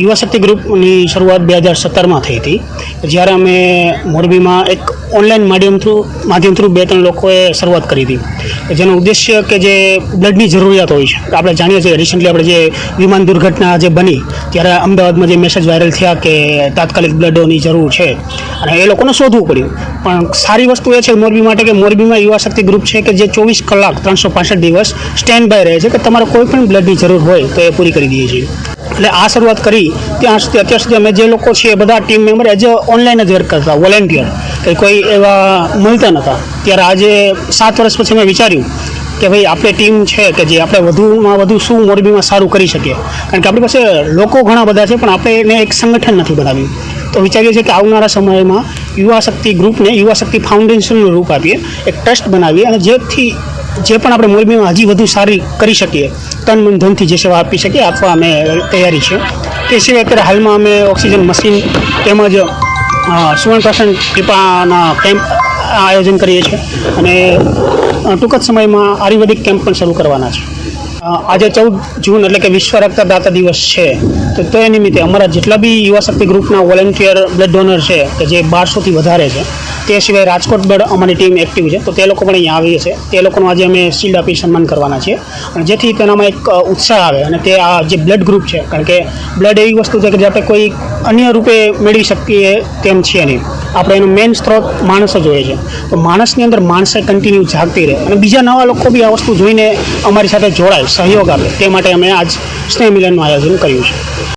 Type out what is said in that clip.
યુવા શક્તિ ગ્રુપની શરૂઆત બે હજાર સત્તરમાં થઈ હતી. જ્યારે અમે મોરબીમાં એક ઓનલાઈન માધ્યમ થ્રુ માધ્યમ થ્રુ બે ત્રણ લોકોએ શરૂઆત કરી હતી. જેનો ઉદ્દેશ્ય કે જે બ્લડની જરૂરિયાત હોય છે. આપણે જાણીએ છીએ રિસન્ટલી આપણે જે વિમાન દુર્ઘટના જે બની, ત્યારે અમદાવાદમાં જે મેસેજ વાયરલ થયા કે તાત્કાલિક બ્લડોની જરૂર છે. અને એ લોકોને શોધવું પડ્યું. પણ સારી વસ્તુ એ છે મોરબી માટે કે મોરબીમાં યુવા શક્તિ ગ્રુપ છે કે જે ચોવીસ કલાક ત્રણસો દિવસ સ્ટેન્ડ બાય રહે છે કે તમારે કોઈ પણ બ્લડની જરૂર હોય તો એ પૂરી કરી દઈએ છીએ. એટલે આ શરૂઆત કરી, ત્યાં સુધી અત્યાર સુધી અમે જે લોકો છીએ બધા ટીમ મેમ્બર એઝ ઓનલાઈન જ વર્ક કરતા વોલેન્ટિયર કે કોઈ એવા મળતા નહોતા ત્યારે આજે સાત વર્ષ પછી મેં વિચાર્યું કે ભાઈ આપણે ટીમ છે કે જે આપણે વધુમાં વધુ શું મોરબીમાં સારું કરી શકીએ. કારણ કે આપણી પાસે લોકો ઘણા બધા છે, પણ આપણે એને એક સંગઠન નથી બનાવ્યું. તો વિચારીએ છીએ કે આવનારા સમયમાં યુવા શક્તિ ગ્રુપને યુવા શક્તિ ફાઉન્ડેશનનું રૂપ આપીએ, એક ટ્રસ્ટ બનાવીએ અને જેથી જે પણ આપણે મોરબીમાં હજી વધુ સારી કરી શકીએ તન મન ધનથી જે સેવા આપી શકીએ આપવા અમે તૈયારી છે. તે સિવાય અત્યારે હાલમાં અમે ઓક્સિજન મશીન તેમજ અ, સુવર્ણપ્રાશન ટીપાના કેમ્પ આયોજન કરીએ છીએ. અને ટૂંક જ સમયમાં આયુર્વેદિક કેમ્પ પણ શરૂ કરવાના છે. આજે ચૌદ જૂન એટલે કે વિશ્વ રક્તદાતા દિવસ છે. તો તે નિમિત્તે અમારા જેટલા બી યુવા શક્તિ ગ્રુપના વોલેન્ટિયર બ્લડ ડોનર છે કે જે બારસોથી વધારે છે તે સિવાય રાજકોટ બળ અમારી ટીમ એક્ટિવ છે. તો તે લોકો પણ અહીંયા આવીએ છે તે લોકોનું આજે અમે શિલ્ડ આપી સન્માન કરવાના છીએ. અને જેથી તેનામાં એક ઉત્સાહ આવે અને તે આ જે બ્લડ ગ્રુપ છે, કારણ કે બ્લડ એવી વસ્તુ છે કે જે આપણે કોઈ અન્ય રૂપે મેળવી શકીએ તેમ છે નહીં. આપણે એનો મેઇન સ્ત્રોત માણસ જ હોય છે. તો માણસની અંદર માણસે કન્ટિન્યુ જાગતી રહે અને બીજા નવા લોકો બી આ વસ્તુ જોઈને અમારી સાથે જોડાય, સહયોગ આપે. તે માટે અમે આજ સ્નેહ મિલનનું આયોજન કર્યું છે.